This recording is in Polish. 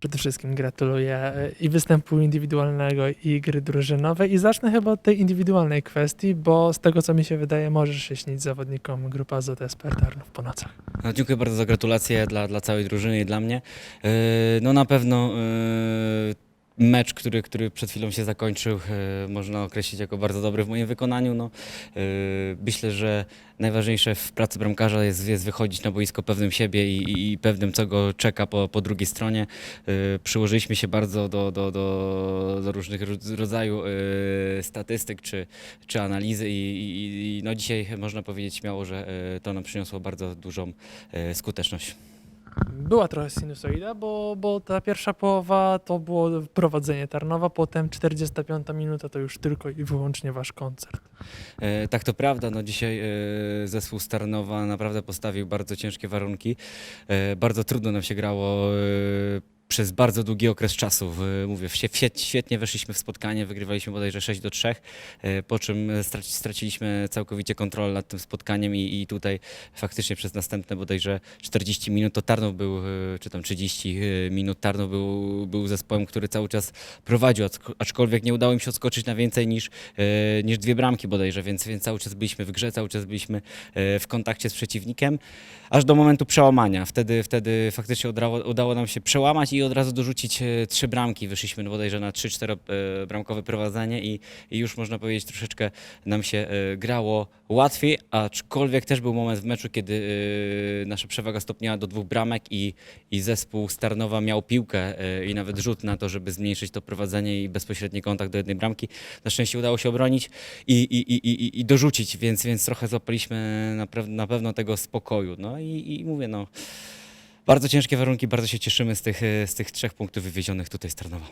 Przede wszystkim gratuluję e, i występu indywidualnego, i gry drużynowej. I zacznę chyba od tej indywidualnej kwestii, bo z tego co mi się wydaje, możesz się śnić zawodnikom grupy Azot SP Tarnów po nocach. No, dziękuję bardzo za gratulacje dla, dla całej drużyny i dla mnie. Yy, No na pewno yy, mecz, który, który przed chwilą się zakończył, yy, można określić jako bardzo dobry w moim wykonaniu. No, yy, myślę, że najważniejsze w pracy bramkarza jest, jest wychodzić na boisko pewnym siebie i, i- pewnym, co go czeka po, po drugiej stronie. Yy, Przyłożyliśmy się bardzo do, do, do, do różnych ro- rodzaju statystyk czy, czy analizy i, i, i no dzisiaj można powiedzieć śmiało, że to nam przyniosło bardzo dużą skuteczność. Była trochę sinusoida, bo, bo ta pierwsza połowa to było prowadzenie Tarnowa, potem 45 minuta to już tylko i wyłącznie wasz koncert. E, Tak, to prawda. No dzisiaj e, zespół Starnowa naprawdę postawił bardzo ciężkie warunki. E, Bardzo trudno nam się grało e, przez bardzo długi okres czasu. W- Mówię, w- świet- świetnie weszliśmy w spotkanie, wygrywaliśmy bodajże 6 do 3, e, po czym straci- straciliśmy całkowicie kontrolę nad tym spotkaniem i, i tutaj faktycznie przez następne bodajże 40 minut to Tarnów był, e, czy tam 30 minut Tarnów był, był zespołem, który cały czas prowadził, acz- aczkolwiek nie udało im się odskoczyć na więcej niż, e, niż dwie bramki bodajże, więc, więc cały czas byliśmy w grze, cały czas byliśmy e, w kontakcie z przeciwnikiem, aż do momentu przełamania. Wtedy, wtedy faktycznie udało, udało nam się przełamać i od razu dorzucić e, trzy bramki. Wyszliśmy bodajże na 3-4 e, bramkowe prowadzenie i, i już można powiedzieć troszeczkę nam się e, grało łatwiej, aczkolwiek też był moment w meczu, kiedy e, nasza przewaga stopniała do dwóch bramek i, i zespół Starnowa miał piłkę i nawet rzut na to, żeby zmniejszyć to prowadzenie i bezpośredni kontakt do jednej bramki. Na szczęście udało się obronić i, i, i, i, i dorzucić, więc, więc trochę złapaliśmy na, na pewno tego spokoju. No i, i mówię, no bardzo ciężkie warunki, bardzo się cieszymy z tych, z tych trzech punktów wywiezionych tutaj z Tarnowa.